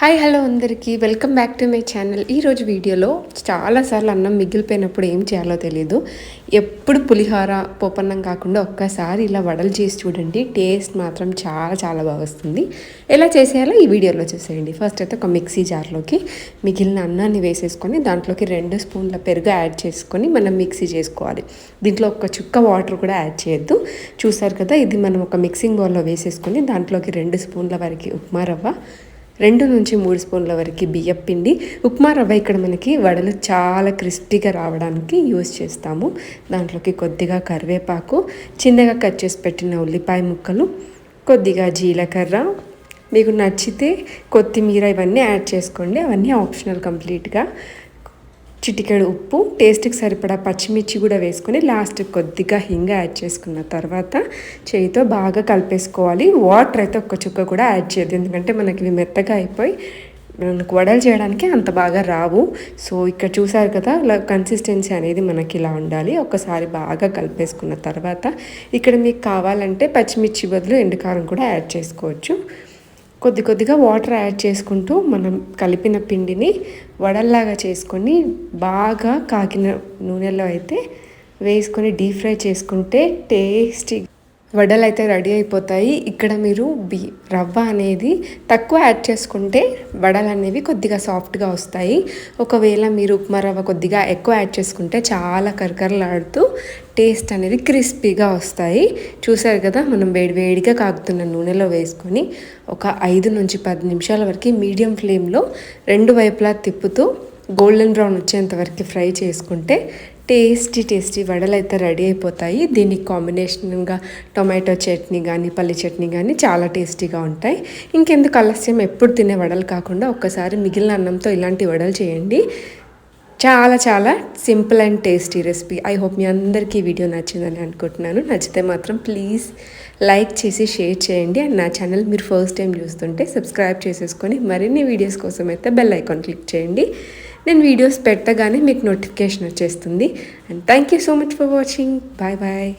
Hi hello అందరికీ. Welcome back to my channel ఈరోజు వీడియోలో చాలాసార్లు అన్నం మిగిలిపోయినప్పుడు ఏం చేయాలో తెలియదు ఎప్పుడు పులిహోర పోపన్నం కాకుండా ఒక్కసారి ఇలా వడలు చేసి చూడండి. టేస్ట్ మాత్రం చాలా చాలా బాగా వస్తుంది. ఎలా చేసేయాలో ఈ వీడియోలో చూసేయండి. ఫస్ట్ అయితే ఒక మిక్సీ జార్లోకి మిగిలిన అన్నాన్ని వేసేసుకొని దాంట్లోకి రెండు స్పూన్ల పెరుగు యాడ్ చేసుకొని మనం మిక్సీ చేసుకోవాలి. దీంట్లో ఒక చుక్క వాటర్ కూడా యాడ్ చేయొద్దు. చూసారు కదా ఇది మనం ఒక మిక్సింగ్ బౌల్లో వేసేసుకొని దాంట్లోకి రెండు స్పూన్ల వరకు ఉప్మా రవ్వ రెండు నుంచి మూడు స్పూన్ల వరకు బియ్యం పిండి ఉప్మా రవ్వ ఇక్కడ మనకి వడలు చాలా క్రిస్పీగా రావడానికి యూజ్ చేస్తాము. దాంట్లోకి కొద్దిగా కరివేపాకు చిన్నగా కట్ చేసి పెట్టిన ఉల్లిపాయ ముక్కలు కొద్దిగా జీలకర్ర. మీకు నచ్చితే కొత్తిమీర ఇవన్నీ యాడ్ చేసుకోండి అవన్నీ ఆప్షనల్ కంప్లీట్గా. చిటికెడు ఉప్పు టేస్ట్కి సరిపడా పచ్చిమిర్చి కూడా వేసుకొని లాస్ట్ కొద్దిగా హింగ యాడ్ చేసుకున్న తర్వాత చేయితో బాగా కలిపేసుకోవాలి. వాటర్ అయితే ఒక్క చుక్క కూడా యాడ్ చేయదు ఎందుకంటే మనకి ఇవి మెత్తగా అయిపోయి మనకు వడలు చేయడానికి అంత బాగా రావు. సో ఇక్కడ చూసారు కదా కన్సిస్టెన్సీ అనేది మనకి ఇలా ఉండాలి. ఒకసారి బాగా కలిపేసుకున్న తర్వాత ఇక్కడ మీకు కావాలంటే పచ్చిమిర్చి బదులు ఎండుకారం కూడా యాడ్ చేసుకోవచ్చు. కొద్ది కొద్దిగా వాటర్ యాడ్ చేసుకుంటూ మనం కలిపిన పిండిని వడల్లాగా చేసుకొని బాగా కాకిన నూనెలో అయితే వేసుకొని డీప్ ఫ్రై చేసుకుంటే టేస్టీ వడలు అయితే రెడీ అయిపోతాయి. ఇక్కడ మీరు బి రవ్వ అనేది తక్కువ యాడ్ చేసుకుంటే వడలు అనేవి కొద్దిగా సాఫ్ట్గా వస్తాయి. ఒకవేళ మీరు ఉప్మా రవ్వ కొద్దిగా ఎక్కువ యాడ్ చేసుకుంటే చాలా కరకరలాడుతూ టేస్ట్ అనేది క్రిస్పీగా వస్తాయి. చూసారు కదా మనం వేడి వేడిగా కాగుతున్న నూనెలో వేసుకొని ఒక ఐదు నుంచి పది నిమిషాల వరకు మీడియం ఫ్లేమ్లో రెండు వైపులా తిప్పుతూ గోల్డెన్ బ్రౌన్ వచ్చేంత వరకు ఫ్రై చేసుకుంటే టేస్టీ టేస్టీ వడలు అయితే రెడీ అయిపోతాయి. దీనికి కాంబినేషన్గా టొమాటో చట్నీ కానీ పల్లి చట్నీ కానీ చాలా టేస్టీగా ఉంటాయి. ఇంకెందుకు ఆలస్యం? ఎప్పుడు తినే వడలు కాకుండా ఒక్కసారి మిగిలిన అన్నంతో ఇలాంటి వడలు చేయండి. చాలా చాలా simple and tasty recipe. I hope మీ అందరికీ వీడియో నచ్చిందని అనుకుంటున్నాను. నచ్చితే మాత్రం ప్లీజ్ లైక్ చేసి షేర్ చేయండి. అండ్ నా ఛానల్ మీరు ఫస్ట్ టైం చూస్తుంటే సబ్స్క్రైబ్ చేసేసుకొని మరిన్ని వీడియోస్ కోసం అయితే బెల్ ఐకాన్ క్లిక్ చేయండి. నేను వీడియోస్ పెట్టగానే మీకు నోటిఫికేషన్ వచ్చేస్తుంది. And thank you so much for watching bye bye